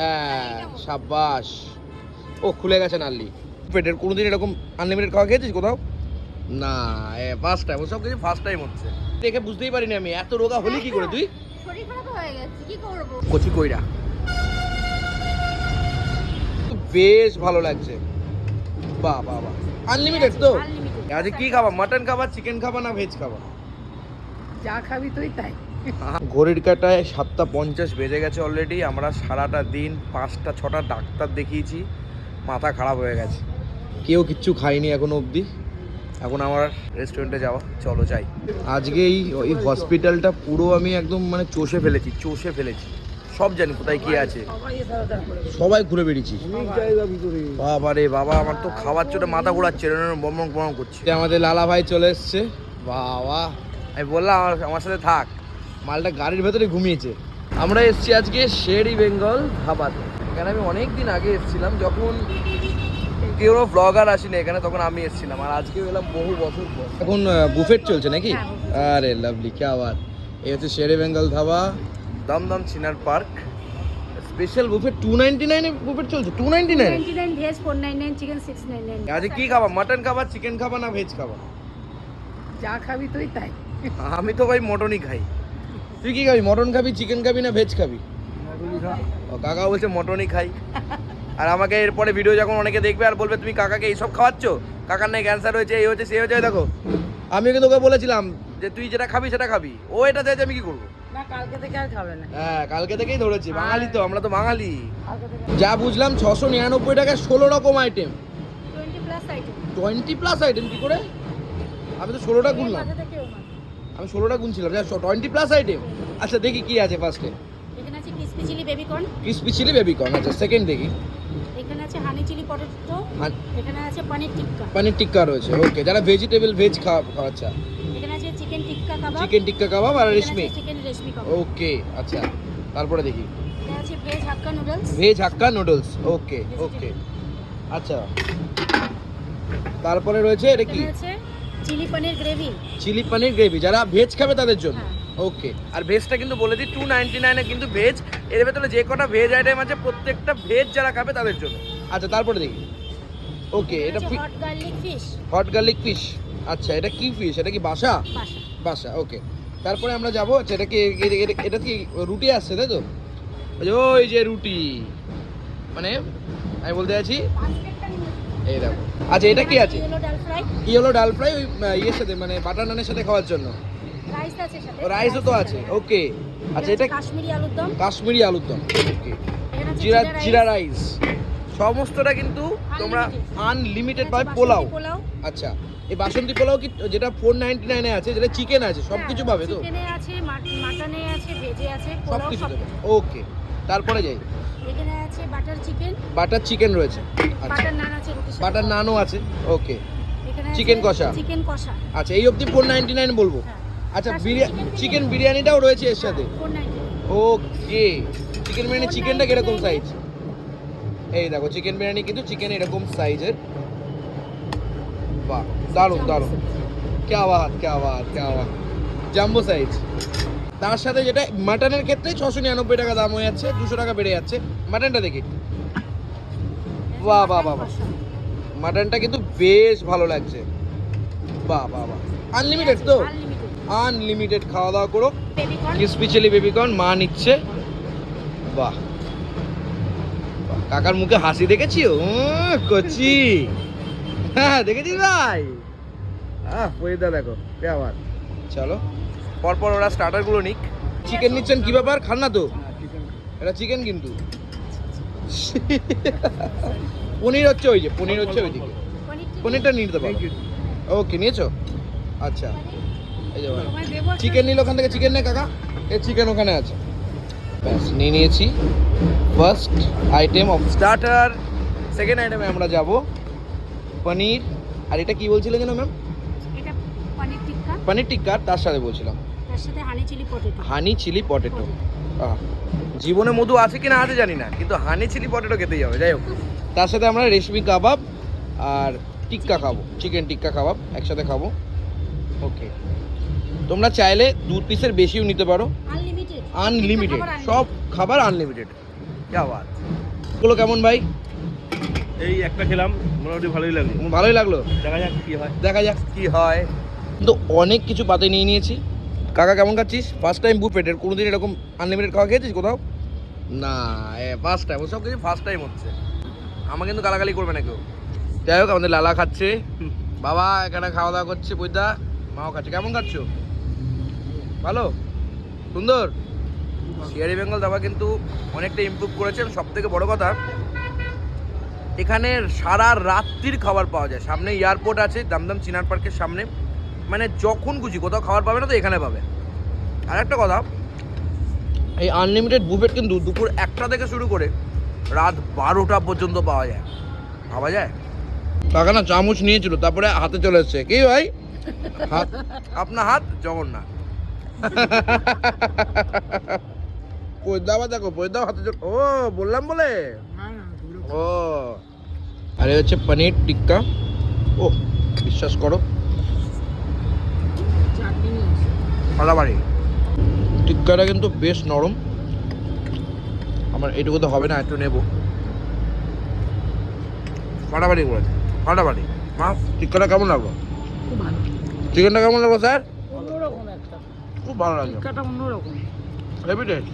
হ্যাঁ সাব্বাস। ও খুলে গেছে নাল্লি। পেটের কোনোদিন এরকম আনলিমিটেড খাওয়া খেয়েছিস কোথাও? না ফার্স্ট টাইম সব কিছু ফার্স্ট টাইম হচ্ছে। দেখে বুঝতেই পারিনি আমি এত রোগা হলি কি করে তুই? কচি কইরা। বেশ ভালো লাগছে। বাহ বাহ বাহ। আনলিমিটেড তো? আজকে কি খাবা মাটন খাবা চিকেন খাবা না ভেজ খাবা? যা খাবি তুই তাই। ঘড়ির কাটায় সাতটা পঞ্চাশ বেজে গেছে অলরেডি আমরা সারাটা দিন পাঁচটা, ছটা ডাক্তার দেখিয়েছি, মাথা খারাপ হয়ে গেছে। কেউ কিচ্ছু খাইনি এখনও অবধি। এখন আমার রেস্টুরেন্টে যাওয়া। চলো যাই। আজকে এই ওই হসপিটালটা পুরো আমি একদম মানে চষে ফেলেছি চষে ফেলেছি। সব জানি কোথায় কি আছে। সবাই ঘুরে বেরিয়েছি বাবা রে বাবা, আমার তো খাবার চোটে মাথা ঘোরাচ্ছে বমন বমন করছে। আমাদের লালা ভাই চলে এসছে। বাবা, আমি বললাম, আমার সাথে থাক। মালটা গাড়ির ভেতরে ঘুমিয়েছে। আমরা এসছি আজকে শেরি বেঙ্গল ধাবাতে। এখানে আমি অনেক দিন আগে এসেছিলাম যখন কেউ ব্লগার আসেনি এখানে তখন আমি এসেছিলাম। আর আজকে এলাম বহু বছর পর। এখন বুফেট চলছে নাকি? হ্যাঁ, আরে লাভলি কে আবার এই হচ্ছে Shere Bengal dhaba. Dumdum Chinar park. Special buffet two ninety নাইনে বুফেট চলছে? Two ninety nine 99 veg 499 chicken 699 আজকে কি খাবা? মাটন খাবা চিকেন খাবা না ভেজ খাবা? যা খাবি তুই তাই। আমি তো ভাই মটনই খাই। তুই কি খাবি? মটন খাবি চিকেন খাবি না ভেজ খাবি? ও কাকা বলছে মটনই খাই। আর আমাকে এরপরে ভিডিও যখন অনেকে দেখবে আর বলবে তুমি কাকাকে এইসব খাওয়াচ্ছ? কাকার নাই ক্যান্সার হয়েছে এই হয়েছে সে হয়েছে দেখো। আমি কিন্তু তোকে বলেছিলাম যে তুই যেটা খাবি সেটা খাবি। ও এটা চাইছে আমি কি করব? হ্যাঁ কালকে থেকেই ধরেছি। বাঙালি তো আমরা তো বাঙালি। যা বুঝলাম ছশো নিরানব্বই টাকায় ষোলো রকম item 20 plus item twenty plus item কি করে? আমি তো ষোলোটা গুনলাম। আমি ষোলোটা গুনছিলাম যা টোয়েন্টি প্লাস আইটেম আচ্ছা দেখি কি আছে ফার্স্টে এখানে আছে crispy chilli baby corn crispy chilli baby আচ্ছা সেকেন্ড দেখি। এখানে আছে হানি চিলি পটেটো এখানে আছে পনির টিক্কা পনির টিক্কা রয়েছে ওকে যারা ভেজিটেবল ভেজ খাওয়া আচ্ছা এখানে আছে চিকেন টিক্কা কাবাব চিকেন টিক্কা কাবাব আর রেশমি চিকেন রেশমি কাবাব ওকে আচ্ছা তারপরে দেখি। আছে veg hakka noodles veg hakka noodles okay okay আচ্ছা। তারপরে রয়েছে এটা কি? আছে chilli paneer gravy. Chilli paneer gravy যারা ভেজ খাবে তাদের জন্য। হ্যাঁ। ওকে। আর ভেজটা কিন্তু বলে দিই টু নাইনটি নাইনে কিন্তু ভেজ এর ভেতরে যে কটা ভেজ আইটেম আছে প্রত্যেকটা ভেজ যারা খাবে তাদের জন্য। আচ্ছা তারপরে দেখি। ওকে এটা hot garlic fish hot garlic fish আচ্ছা এটা কি ফিশ এটা কি বাসা? বাসা। বাসা ওকে। তারপরে আমরা যাব আচ্ছা এটা কি এটা কি রুটি আসছে তাই তো? ওই যে রুটি। মানে আমি বলতে চাইছি এই দেখো। আচ্ছা এটা কি আছে? ফ্রাই হলো ডাল ফ্রাই ওই ইয়ের সাথে মানে বাটার নানের সাথে খাওয়ার জন্য। রাইস আছে সাথে। রাইসও তো আছে ওকে আচ্ছা এটা কাশ্মীরি আলুর দম। কাশ্মীরি আলুর দম ওকে জিরা জিরা রাইস সমস্তটা কিন্তু তোমরা আনলিমিটেড পাবে পোলাও। আচ্ছা এই বাসন্তী পোলাও কি যেটা ফোর নাইনটি নাইনে আছে যেটা চিকেন আছে সব কিছু পাবে তো? চিকেনে আছে মাটনে আছে ভেজে আছে সব পোলাও কিছু ওকে তারপরে যাই। এখানে আছে বাটার চিকেন বাটার চিকেন রয়েছে। আচ্ছা। বাটার নান আছে বাটার নানও আছে ওকে এখানে chicken কষা। চিকেন কষা। আচ্ছা এই অবধি ফোর নাইনটি নাইন বলব? হ্যাঁ। আচ্ছা বিরিয়ানি। চিকেন বিরিয়ানিটাও রয়েছে এর সাথে? ওকে চিকেন বিরিয়ানি চিকেনটা কীরকম সাইজ এই দেখো চিকেন বিরিয়ানি কিন্তু চিকেন এরকম সাইজের বাহ দারুণ দারুণ। কে বাত কে বাত কে বাত জাম্বো সাইজ তার সাথে যেটা মাটনের ক্ষেত্রে ছশো নিরানব্বই টাকা দাম হয়ে যাচ্ছে দুশো টাকা বেড়ে যাচ্ছে। মাটনটা দেখি। বাহ বাহ বাহ বাহ। মাটনটা কিন্তু বেশ ভালো লাগছে। বাহ বাহ বাহ। আনলিমিটেড তো? আনলিমিটেড খাওয়া দাওয়া করো baby corn crispy chilli baby corn মা নিচ্ছে। বাহ কাকার মুখে হাসি দেখেছি? ও কচি। হ্যাঁ দেখেছিস ভাই? আহ পরিদা দেখো কে আবার চলো পরপর ওরা স্টার্টারগুলো নিক। চিকেন নিচ্ছেন কি ব্যাপার? খান না তো? এটা চিকেন কিন্তু। পনির হচ্ছে ওই যে পনির হচ্ছে ওইদিকে। পনিরটা নিয়ে নিতে পারো। ওকে নিয়েছো? আচ্ছা। এই যে ভাই চিকেন নিল ওখান থেকে চিকেন নে কাকা? এই চিকেন ওখানে আছে। ব্যাস নিয়ে নিয়েছি। First item of starter second আইটেমে আমরা যাব। পনির আর এটা কি বলছিলেন যেন ম্যাম পনির টিক্কা। পনির টিক্কা আর তার সাথে বলছিলাম। তার সাথে honey chilli potato honey chilli potato জীবনে মধু আছে কিনা আছে জানি না কিন্তু হানি চিলি পটেটো খেতেই হবে যাই হোক। তার সাথে আমরা রেশমি কাবাব আর টিক্কা খাব চিকেন টিক্কা কাবাব একসাথে খাব। ওকে। তোমরা চাইলে দু পিসের বেশিও নিতে পারো। আনলিমিটেড সব খাবার আনলিমিটেড যাওয়ার কেমন ভাই? এই একটা খেলাম মোটামুটি ভালোই লাগল। ভালোই লাগল? দেখা যাক কি হয়। দেখা যাক কি হয়। কিন্তু অনেক কিছু পাতে নিয়ে নিয়েছি। কাকা কেমন খাচ্ছিস? ফার্স্ট টাইম বুফেটের কোনোদিন এরকম আনলিমিটেড খাওয়া খেয়েছিস কোথাও? না ফার্স্ট টাইম ওসব কিছু ফার্স্ট টাইম হচ্ছে। আমার কিন্তু গালাগালি করবে না কেউ। যাই হোক, আমাদের লালা খাচ্ছে। বাবা, এখানে খাওয়া দাওয়া করছে বইদা মাও খাচ্ছে। কেমন খাচ্ছ? ভালো? সুন্দর? সিয়ারি বেঙ্গল দাবা কিন্তু অনেকটা ইমপ্রুভ করেছে। সব থেকে বড় কথা, এখানে সারা রাত্রির খাবার পাওয়া যায়। সামনে এয়ারপোর্ট আছে, দামদাম চিনার পার্কের সামনে। মানে যখন খুশি কোথাও খাবার পাবে না তো এখানে পাবে। আর একটা কথা, এই আনলিমিটেড বুফেট কিন্তু দুপুর একটা থেকে শুরু করে রাত বারোটা পর্যন্ত পাওয়া যায়। পাওয়া যায়? কাকা না চামচ নিয়েছিল তারপরে হাতে চলে এসছে। কি ভাই? হাত। আপনার হাত জগন্নাথ। দেখো পয়দা হাতে ও বললাম বলে? ও। আরে হচ্ছে পনির টিক্কা। ও বিশ্বাস করো। চাটনি টিক্কাটা কিন্তু বেশ নরম। আমার এটুকু তো হবে না একটু নেব। ফাটাফাটি করেছে ফাটাফাটি। মা টিক্কাটা কেমন লাগল? খুব চিকেনটা কেমন লাগল স্যার? খুব ভালো লাগল। অন্যরকম। হেভি টেস্ট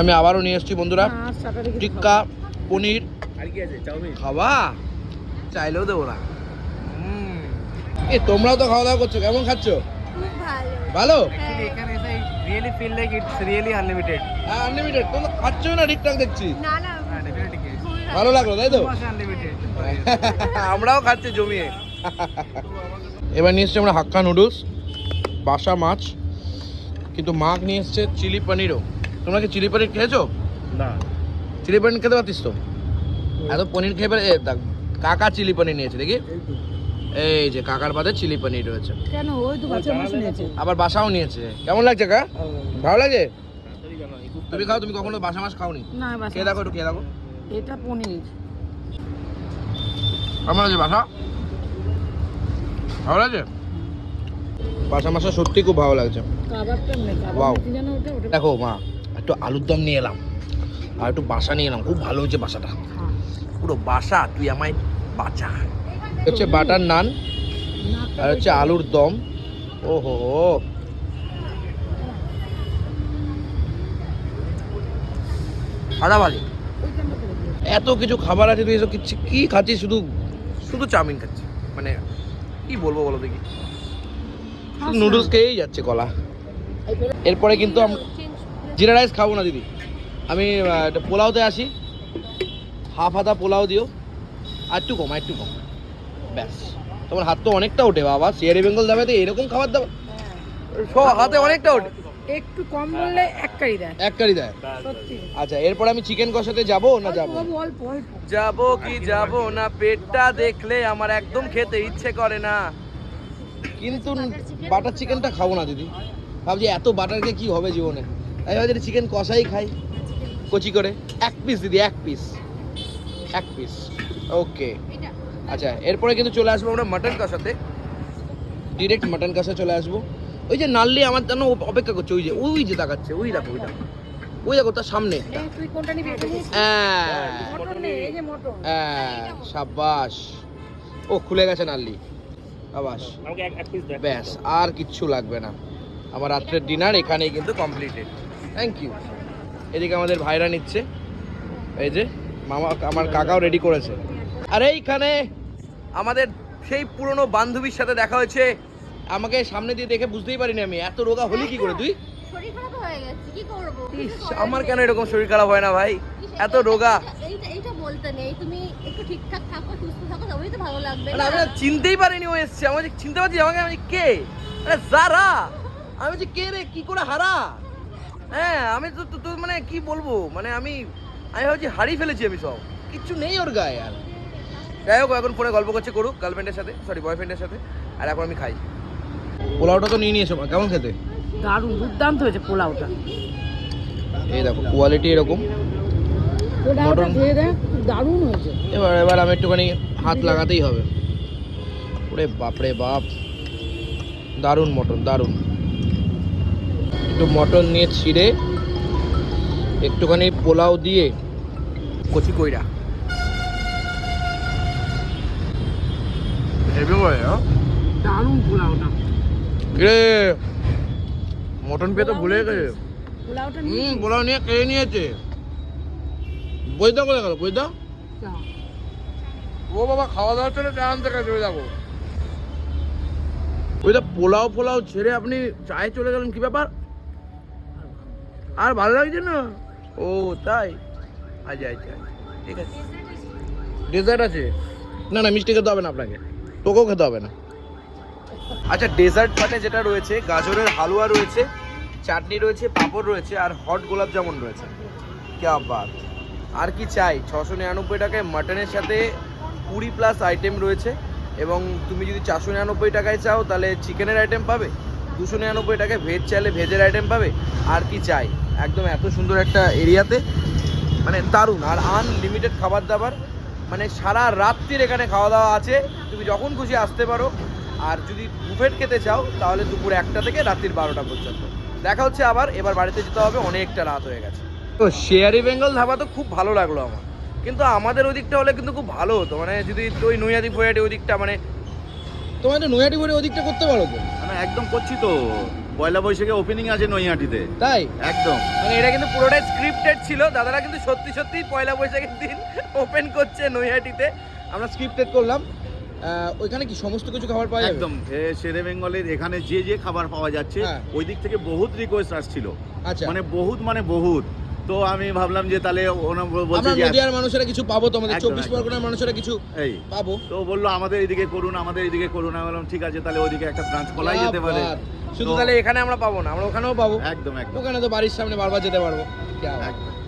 আমি আবারও নিয়ে এসেছি বন্ধুরা। কিছু টিক্কা পনির। আর কি আছে? চাউমিন? খাবা? চাইলেও দেবো না। এ তোমরাও তো খাওয়া দাওয়া করছ। কেমন খাচ্ছ? ভালো। এসে really feel like it's really unlimited হ্যাঁ আনলিমিটেড তোমরা খাচ্ছ না ঠিকঠাক দেখছি। না না। হ্যাঁ ডেফিনেটলি ভালো লাগল তাই তো? আনলিমিটেড আমরাও খাচ্ছি জমিয়ে। এবার নিয়ে এসছি আমরা হাক্কা নুডলস বাসা মাছ। কিন্তু মাছ নিয়ে এসছে চিলি পনিরও। তোমরা কি চিলি পনির খেয়েছো? না। চিলি পনির খেতে পারতিস তো? এত পনির খেয়ে কাকা চিলি পনির নিয়েছে দেখি। এই যে কাকার পাতে চিলি পনির রয়েছে। কেন? ওই তো বাচ্চা মাছ নিয়েছে আবার বাসাও নিয়েছে। কেমন লাগছে কা? ভালো লাগে। তুমি খাও তুমি কখনো বাসা মাছ খাওনি? না বাস খেয়ে দেখো একটু খেয়ে দেখো। এটা পনির। কেমন আছে বাসা? ভালো লাগছে? বাসা মাসা সত্যি খুব ভালো লাগছে। কি দেখো মা একটু আলুর দম নিয়ে এলাম। আর একটু বাসা নিয়ে এলাম। খুব ভালো হয়েছে বাসাটা। হ্যাঁ। পুরো বাসা তুই আমায় বাঁচা। হচ্ছে বাটার নান আর হচ্ছে আলুর দম। ও হো হো। হারাবালি। এত কিছু খাবার আছে তুই এসব কিচ্ছু কি খাচ্ছিস? শুধু শুধু চাউমিন খাচ্ছি মানে কি বলব বলো দেখি। শুধু নুডলস খেয়েই যাচ্ছে কলা এরপরে কিন্তু জিরা রাইস খাব না দিদি। আমি পোলাওতে আসি। হাফ হাতা পোলাও দিও। আর একটু কম আর একটু কম। ব্যাস। তোমার হাত তো অনেকটা ওঠে বাবা। সিয়ারি বেঙ্গল যাবে তো এরকম খাবার দাবার সব হাতে অনেকটা ওঠে। একটু কম বললে এক কারি দেয়। এক কারি দেয়? আচ্ছা এরপর আমি চিকেন কষাতে যাব না যাব? যাব কি যাব না? পেটটা দেখলে আমার একদম খেতে ইচ্ছে করে না। কিন্তু বাটার চিকেনটা খাব না দিদি। ভাবছি এত বাটারকে কি হবে জীবনে? তাই ভাবছি চিকেন কষাই খাই। কচি করে। এক পিস দিদি এক পিস এক পিস ওকে আচ্ছা এরপরে কিন্তু চলে আসব আমরা মাটন কষাতে। ডিরেক্ট মাটন কষা চলে আসব। ওই যে নাল্লি আমার জন্য অপেক্ষা করছে ওই যে ওই যে তাকাচ্ছে ওই দেখো ওই দেখো। ওই দেখো তার সামনে। এই তুই কোনটা নিবি? হ্যাঁ এই যে মটন। হ্যাঁ সাবাস ও খুলে গেছে নাল্লি। সাবাস আমাকে এক এক পিস দেখ। ব্যাস আর কিচ্ছু লাগবে না। আমার রাত্রের ডিনার এখানেই কিন্তু কমপ্লিটেড থ্যাংক ইউ এদিকে আমাদের ভাইরা নিচ্ছে। এই যে মামা আমার কাকাও রেডি করেছে। আর এইখানে আমাদের সেই পুরনো বান্ধবীর সাথে দেখা হয়েছে। আমাকে সামনে দিয়ে দেখে বুঝতেই পারিনি আমি। এত রোগা হলি কি করে তুই? আমার কেন এরকম শরীর খারাপ হয় না ভাই? এত রোগা। এইটা এইটা বলতে নেই। তুমি একটু ঠিকঠাক থাকো সুস্থ থাকো তবেই তো ভালো লাগবে আমি না? চিনতেই পারিনি ও এসছে। আমাকে চিনতে পারছি আমাকে আমি কে? যারা? আমি যে কে রে? কি করে হারা? হ্যাঁ আমি তো তো- তো মানে কি বলব? মানে আমি আমি ভাবছি হারিয়ে ফেলেছি আমি সব। কিচ্ছু নেই ওর গায়ে আর। যাই হোক এখন ফোনে গল্প করছে করুক গার্লফ্রেন্ডের সাথে সরি বয়ফ্রেন্ডের সাথে আর এখন আমি খাই। পোলাওটা তো নিয়ে নিয়েছো কেমন খেতে? দারুণ দুর্দান্ত হয়েছে পোলাওটা। এই দেখো কোয়ালিটি এরকম। মটন। দারুণ হয়েছে। এবার এবার আমি একটুখানি হাত লাগাতেই হবে। ওরে বাপরে বাপ। দারুণ মটন দারুণ। একটু মটন নিয়ে ছিঁড়ে একটুখানি পোলাও দিয়ে কচি কইরা। হেভি করে হ্যাঁ পোলাওটা রে মটন পেয়ে তো ভুলে গেছে পোলাওটা হুম পোলাও নিয়ে খেয়ে নিয়েছে বইদা করে গেল বইদা ও বাবা খাওয়া দাওয়া চলে চা আনতে ওই দেখো ওই দা পোলাও পোলাও ছেড়ে আপনি চায়ে চলে গেলেন কি ব্যাপার আর ভালো লাগছে না ও তাই আচ্ছা আচ্ছা ঠিক আছে ডেজার্ট আছে না না মিষ্টি খেতে হবে না আপনাকে তোকেও খেতে হবে না। আচ্ছা ডেজার্ট পাটে যেটা রয়েছে, গাজরের হালুয়া রয়েছে, চাটনি রয়েছে, পাঁপড় রয়েছে, আর হট গোলাপ জামুন রয়েছে। ক্যা বাত। আর কি চাই? ছশো নিরানব্বই টাকায় মাটনের সাথে কুড়ি প্লাস আইটেম রয়েছে, এবং তুমি যদি চারশো নিরানব্বই টাকায় চাও, তাহলে চিকেনের আইটেম পাবে, দুশো নিরানব্বই টাকায় ভেজ চাইলে ভেজের আইটেম পাবে। আর কি চাই? একদম এত সুন্দর একটা এরিয়াতে মানে দারুণ, আর আনলিমিটেড খাবার দাবার মানে সারা রাত্রির এখানে খাওয়া দাওয়া আছে। তুমি যখন খুশি আসতে পারো। আর যদি বুফেট খেতে চাও তাহলে দুপুর একটা থেকে রাত্রির বারোটা পর্যন্ত। দেখা হচ্ছে আবার এবার বাড়িতে যেতে হবে অনেকটা রাত হয়ে গেছে। তো শেয়ারি বেঙ্গল ধাবা তো খুব ভালো লাগল আমার। কিন্তু আমাদের ওই দিকটা হলে কিন্তু খুব ভালো হতো। মানে যদি ওই নৈয়াদি ফৈয়াদি ওই দিকটা মানে তোমার তো নৈয়াদি ফৈয়াদি ওই দিকটা করতে পারো তো? আমি একদম করছি তো। পয়লা বৈশাখে ওপেনিং আছে নৈহাটিতে। তাই? একদম। মানে এটা কিন্তু পুরোটাই স্ক্রিপ্টেড ছিল দাদারা কিন্তু সত্যি সত্যি পয়লা বৈশাখের দিন ওপেন করছে নৈহাটিতে। আমরা স্ক্রিপ্টেড করলাম। ওইখানে কি সমস্ত কিছু খাবার পাওয়া যাবে? একদম শেরে বেঙ্গলের এখানে যে যে খাবার পাওয়া যাচ্ছে হ্যাঁ। ওই দিক থেকে বহুত রিকোয়েস্ট আসছিল। আচ্ছা। মানে বহুত মানে বহুত। তো আমি ভাবলাম যে তাহলে ওনা বলছে যে নদিয়ার মানুষেরা কিছু পাবো তো আমাদের একদম, চব্বিশ একদম। পরগনার মানুষেরা কিছু এই। পাবো। তো বলল আমাদের এদিকে করুন আমাদের এদিকে করুন। আমি বললাম ঠিক আছে তাহলে ওইদিকে একটা ব্রাঞ্চ খোলাই যেতে পারে। শুধু তাহলে এখানে আমরা পাবো না আমরা ওখানেও পাবো। একদম একদম। ওখানে তো বাড়ির সামনে বারবার যেতে পারব। একদম।